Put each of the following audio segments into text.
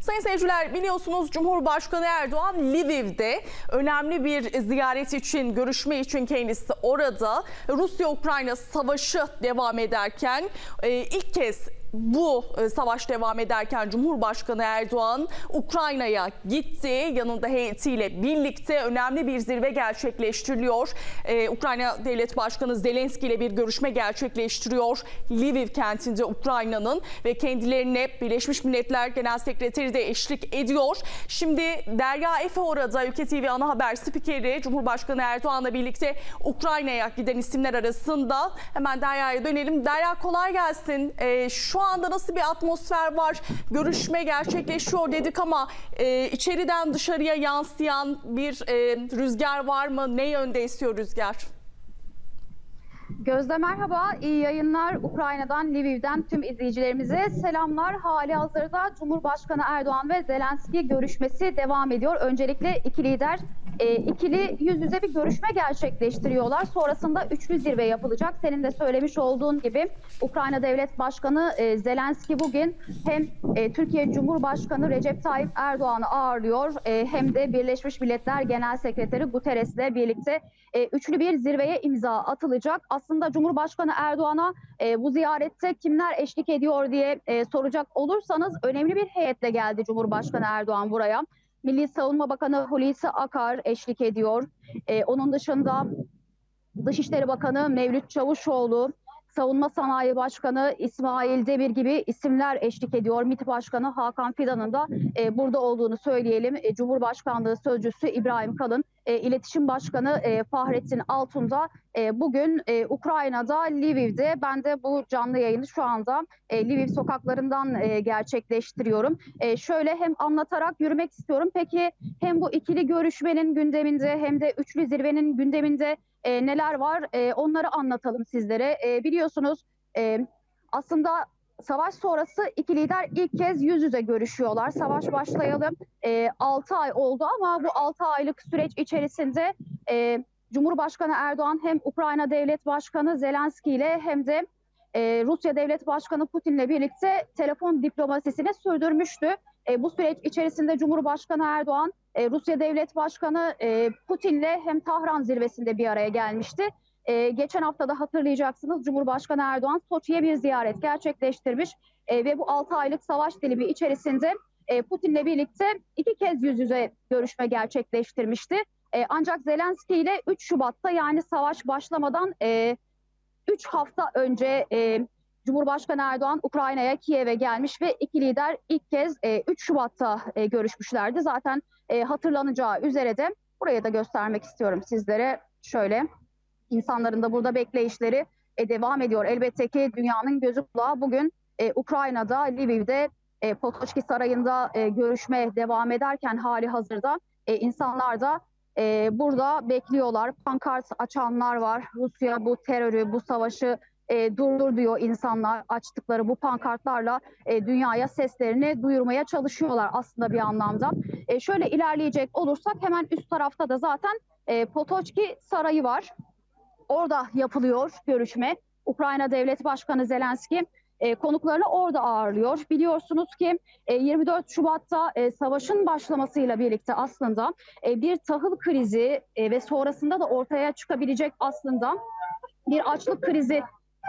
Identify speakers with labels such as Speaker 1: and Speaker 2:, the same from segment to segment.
Speaker 1: Sayın seyirciler biliyorsunuz Cumhurbaşkanı Erdoğan Lviv'de önemli bir ziyaret için, görüşme için kendisi orada. Rusya-Ukrayna savaşı devam ederken e, ilk kez bu e, savaş devam ederken Cumhurbaşkanı Erdoğan Ukrayna'ya gitti. Yanında heyetiyle birlikte önemli bir zirve gerçekleştiriliyor. Ee, Ukrayna Devlet Başkanı Zelenski ile bir görüşme gerçekleştiriyor. Lviv kentinde Ukrayna'nın ve kendilerine Birleşmiş Milletler Genel Sekreteri de eşlik ediyor. Şimdi Derya Efe orada Ülke TV ana haber spikeri Cumhurbaşkanı Erdoğan'la birlikte Ukrayna'ya giden isimler arasında. Hemen Derya'ya dönelim. Derya kolay gelsin. Ee, şu anda nasıl bir atmosfer var? Görüşme gerçekleşiyor dedik ama e, içeriden dışarıya yansıyan bir e, rüzgar var mı? Ne yönde esiyor rüzgar?
Speaker 2: Gözde merhaba, iyi yayınlar. Ukrayna'dan, Lviv'den tüm izleyicilerimize selamlar. Hali hazırda Cumhurbaşkanı Erdoğan ve Zelenski görüşmesi devam ediyor. Öncelikle iki lider e, ikili yüz yüze bir görüşme gerçekleştiriyorlar. Sonrasında üçlü zirve yapılacak. Senin de söylemiş olduğun gibi Ukrayna Devlet Başkanı e, Zelenski bugün hem e, Türkiye Cumhurbaşkanı Recep Tayyip Erdoğan'ı ağırlıyor e, hem de Birleşmiş Milletler Genel Sekreteri Guterres'le birlikte e, üçlü bir zirveye imza atılacak. Cumhurbaşkanı Erdoğan'a e, bu ziyarette kimler eşlik ediyor diye e, soracak olursanız önemli bir heyetle geldi Cumhurbaşkanı Erdoğan buraya. Milli Savunma Bakanı Hulusi Akar eşlik ediyor. E, onun dışında Dışişleri Bakanı Mevlüt Çavuşoğlu, Savunma Sanayi Başkanı İsmail Demir gibi isimler eşlik ediyor. MİT Başkanı Hakan Fidan'ın da e, burada olduğunu söyleyelim. E, Cumhurbaşkanlığı Sözcüsü İbrahim Kalın, e, İletişim Başkanı e, Fahrettin Altun da e, bugün e, Ukrayna'da Lviv'de. Ben de bu canlı yayını şu anda e, Lviv sokaklarından e, gerçekleştiriyorum. E, şöyle hem anlatarak yürümek istiyorum. Peki hem bu ikili görüşmenin gündeminde hem de üçlü zirvenin gündeminde e, neler var e, onları anlatalım sizlere. E, biliyorsunuz e, aslında savaş sonrası iki lider ilk kez yüz yüze görüşüyorlar. Savaş başlayalı e, 6 ay oldu ama bu 6 aylık süreç içerisinde e, Cumhurbaşkanı Erdoğan hem Ukrayna Devlet Başkanı Zelenski ile hem de e, Rusya Devlet Başkanı Putin'le birlikte telefon diplomasisini sürdürmüştü. E, bu süreç içerisinde Cumhurbaşkanı Erdoğan e, Rusya Devlet Başkanı e, Putin'le hem Tahran zirvesinde bir araya gelmişti. E, geçen hafta da hatırlayacaksınız Cumhurbaşkanı Erdoğan Soçi'ye bir ziyaret gerçekleştirmiş e, ve bu 6 aylık savaş dilimi içerisinde e, Putin'le birlikte iki kez yüz yüze görüşme gerçekleştirmişti. E, ancak Zelenski ile 3 Şubat'ta yani savaş başlamadan e, 3 hafta önce e, Cumhurbaşkanı Erdoğan Ukrayna'ya Kiev'e gelmiş ve iki lider ilk kez e, 3 Şubat'ta e, görüşmüşlerdi. Zaten e, hatırlanacağı üzere de buraya da göstermek istiyorum sizlere. Şöyle insanların da burada bekleyişleri e, devam ediyor. Elbette ki dünyanın gözü kulağı bugün e, Ukrayna'da, Lviv'de, e, Potoçki Sarayı'nda e, görüşme devam ederken hali hazırda e, insanlar da e, burada bekliyorlar. Pankart açanlar var. Rusya bu terörü, bu savaşı e, durdur diyor insanlar açtıkları bu pankartlarla e, dünyaya seslerini duyurmaya çalışıyorlar aslında bir anlamda. E, şöyle ilerleyecek olursak hemen üst tarafta da zaten e, Potoçki Sarayı var. Orada yapılıyor görüşme. Ukrayna Devlet Başkanı Zelenski e, konuklarını orada ağırlıyor. Biliyorsunuz ki e, 24 Şubat'ta e, savaşın başlamasıyla birlikte aslında e, bir tahıl krizi e, ve sonrasında da ortaya çıkabilecek aslında bir açlık krizi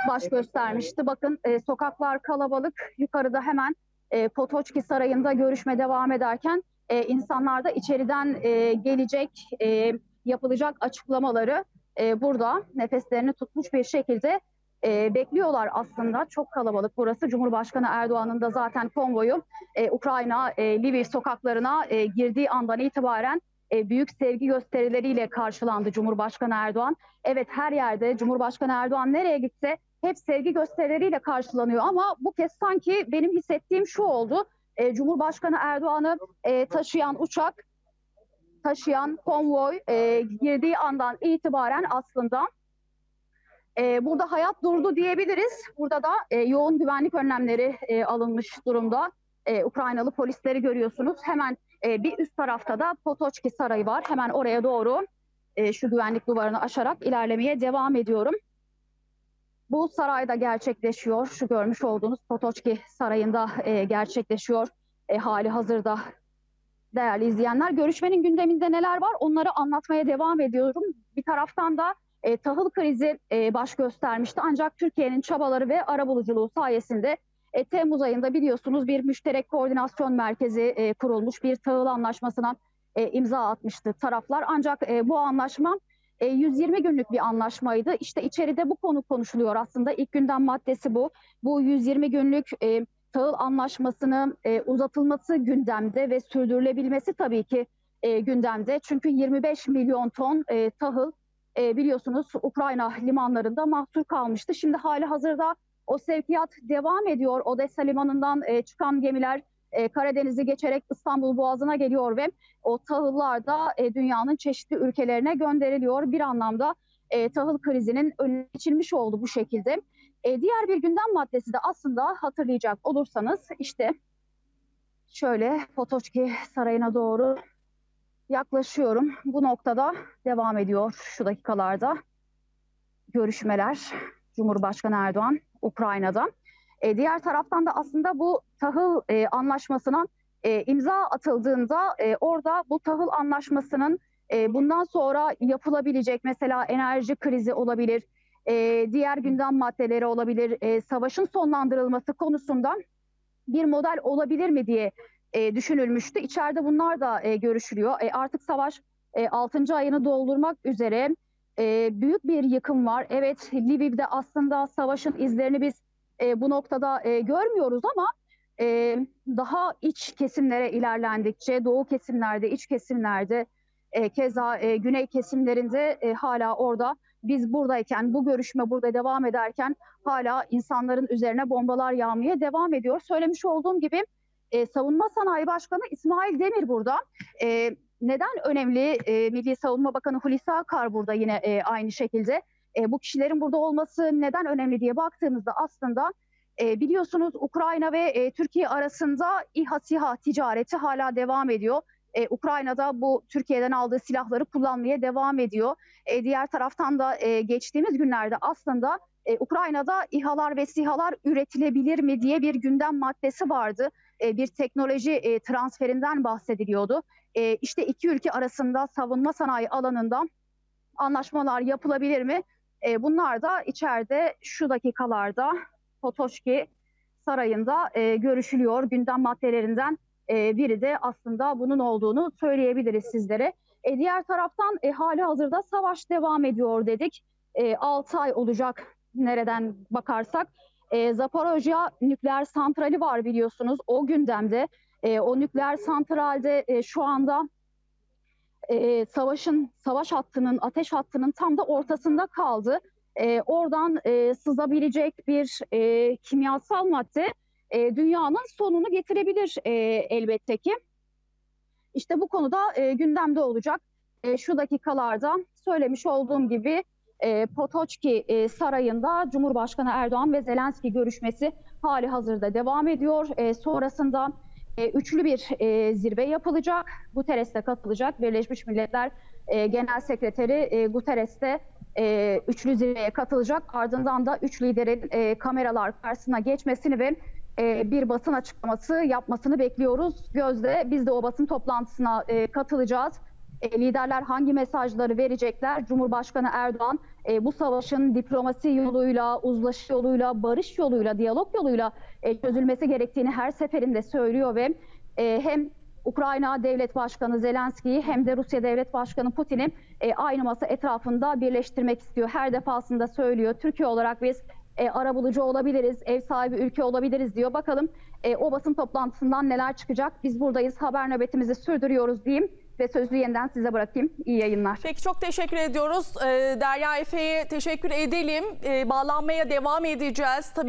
Speaker 2: baş göstermişti. Bakın e, sokaklar kalabalık. Yukarıda hemen e, Potoçki Sarayı'nda görüşme devam ederken e, insanlar da içeriden e, gelecek e, yapılacak açıklamaları e, burada nefeslerini tutmuş bir şekilde e, bekliyorlar aslında. Çok kalabalık burası. Cumhurbaşkanı Erdoğan'ın da zaten konvoyu e, Ukrayna e, Lviv sokaklarına e, girdiği andan itibaren e, büyük sevgi gösterileriyle karşılandı Cumhurbaşkanı Erdoğan. Evet her yerde Cumhurbaşkanı Erdoğan nereye gitse hep sevgi gösterileriyle karşılanıyor ama bu kez sanki benim hissettiğim şu oldu. E, Cumhurbaşkanı Erdoğan'ı e, taşıyan uçak, taşıyan konvoy e, girdiği andan itibaren aslında e, burada hayat durdu diyebiliriz. Burada da e, yoğun güvenlik önlemleri e, alınmış durumda. E, Ukraynalı polisleri görüyorsunuz. Hemen e, bir üst tarafta da Potoçki Sarayı var. Hemen oraya doğru e, şu güvenlik duvarını aşarak ilerlemeye devam ediyorum. Bu sarayda gerçekleşiyor. Şu görmüş olduğunuz Potoçki Sarayı'nda e, gerçekleşiyor. e, hali hazırda değerli izleyenler. Görüşmenin gündeminde neler var onları anlatmaya devam ediyorum. Bir taraftan da e, tahıl krizi e, baş göstermişti. Ancak Türkiye'nin çabaları ve arabuluculuğu sayesinde e, Temmuz ayında biliyorsunuz bir müşterek koordinasyon merkezi e, kurulmuş. Bir tahıl anlaşmasına e, imza atmıştı taraflar. Ancak e, bu anlaşma e, 120 günlük bir anlaşmaydı. İşte içeride bu konu konuşuluyor aslında. İlk gündem maddesi bu. Bu 120 günlük e, tahıl anlaşmasının e, uzatılması gündemde ve sürdürülebilmesi tabii ki e, gündemde. Çünkü 25 milyon ton e, tahıl e, biliyorsunuz Ukrayna limanlarında mahsur kalmıştı. Şimdi hali hazırda o sevkiyat devam ediyor. Odessa limanından e, çıkan gemiler e, Karadeniz'i geçerek İstanbul Boğazı'na geliyor ve o tahıllar da e, dünyanın çeşitli ülkelerine gönderiliyor. Bir anlamda e, tahıl krizinin önüne oldu bu şekilde. E, diğer bir gündem maddesi de aslında hatırlayacak olursanız işte şöyle Potoçki Sarayı'na doğru yaklaşıyorum. Bu noktada devam ediyor şu dakikalarda görüşmeler Cumhurbaşkanı Erdoğan Ukrayna'da. E, diğer taraftan da aslında bu tahıl e, anlaşmasına e, imza atıldığında e, orada bu tahıl anlaşmasının e, bundan sonra yapılabilecek mesela enerji krizi olabilir, e, diğer gündem maddeleri olabilir, e, savaşın sonlandırılması konusunda bir model olabilir mi diye e, düşünülmüştü. İçeride bunlar da e, görüşülüyor. E, artık savaş e, 6. ayını doldurmak üzere e, büyük bir yıkım var. Evet Lviv'de aslında savaşın izlerini biz e, bu noktada e, görmüyoruz ama e, daha iç kesimlere ilerlendikçe doğu kesimlerde, iç kesimlerde e, keza e, güney kesimlerinde e, hala orada biz buradayken, bu görüşme burada devam ederken hala insanların üzerine bombalar yağmaya devam ediyor. Söylemiş olduğum gibi e, Savunma Sanayi Başkanı İsmail Demir burada. E, neden önemli? E, Milli Savunma Bakanı Hulusi Akar burada yine e, aynı şekilde. E, bu kişilerin burada olması neden önemli diye baktığımızda aslında e, biliyorsunuz Ukrayna ve e, Türkiye arasında İHA SİHA ticareti hala devam ediyor. E, Ukrayna'da bu Türkiye'den aldığı silahları kullanmaya devam ediyor. E, diğer taraftan da e, geçtiğimiz günlerde aslında e, Ukrayna'da İHA'lar ve SİHA'lar üretilebilir mi diye bir gündem maddesi vardı. E, bir teknoloji e, transferinden bahsediliyordu. E, işte iki ülke arasında savunma sanayi alanında anlaşmalar yapılabilir mi? E, bunlar da içeride şu dakikalarda Potoşki Sarayı'nda e, görüşülüyor. Gündem maddelerinden e, biri de aslında bunun olduğunu söyleyebiliriz sizlere. E, diğer taraftan e, hali hazırda savaş devam ediyor dedik. E, 6 ay olacak nereden bakarsak. E, Zaporojya nükleer santrali var biliyorsunuz o gündemde. E, o nükleer santralde e, şu anda e, savaşın, savaş hattının, ateş hattının tam da ortasında kaldı. E, oradan e, sızabilecek bir e, kimyasal madde e, dünyanın sonunu getirebilir e, elbette ki. İşte bu konuda e, gündemde olacak. E, şu dakikalarda söylemiş olduğum gibi e, Potoçki e, Sarayı'nda Cumhurbaşkanı Erdoğan ve Zelenski görüşmesi hali hazırda devam ediyor. E, sonrasında e, üçlü bir e, zirve yapılacak. Guterres'te katılacak. Birleşmiş Milletler e, Genel Sekreteri e, Guterres'te e, üçlü zirveye katılacak. Ardından da üç liderin e, kameralar karşısına geçmesini ve e, bir basın açıklaması yapmasını bekliyoruz. Gözde biz de o basın toplantısına e, katılacağız. E, liderler hangi mesajları verecekler? Cumhurbaşkanı Erdoğan bu savaşın diplomasi yoluyla, uzlaşı yoluyla, barış yoluyla, diyalog yoluyla çözülmesi gerektiğini her seferinde söylüyor ve hem Ukrayna Devlet Başkanı Zelenski'yi hem de Rusya Devlet Başkanı Putin'i aynı masa etrafında birleştirmek istiyor. Her defasında söylüyor. Türkiye olarak biz e, arabulucu olabiliriz, ev sahibi ülke olabiliriz diyor. Bakalım e, o basın toplantısından neler çıkacak? Biz buradayız, haber nöbetimizi sürdürüyoruz diyeyim ve sözü yeniden size bırakayım. İyi yayınlar.
Speaker 1: Peki çok teşekkür ediyoruz. Ee, Derya Efe'ye teşekkür edelim. Ee, bağlanmaya devam edeceğiz. Tabii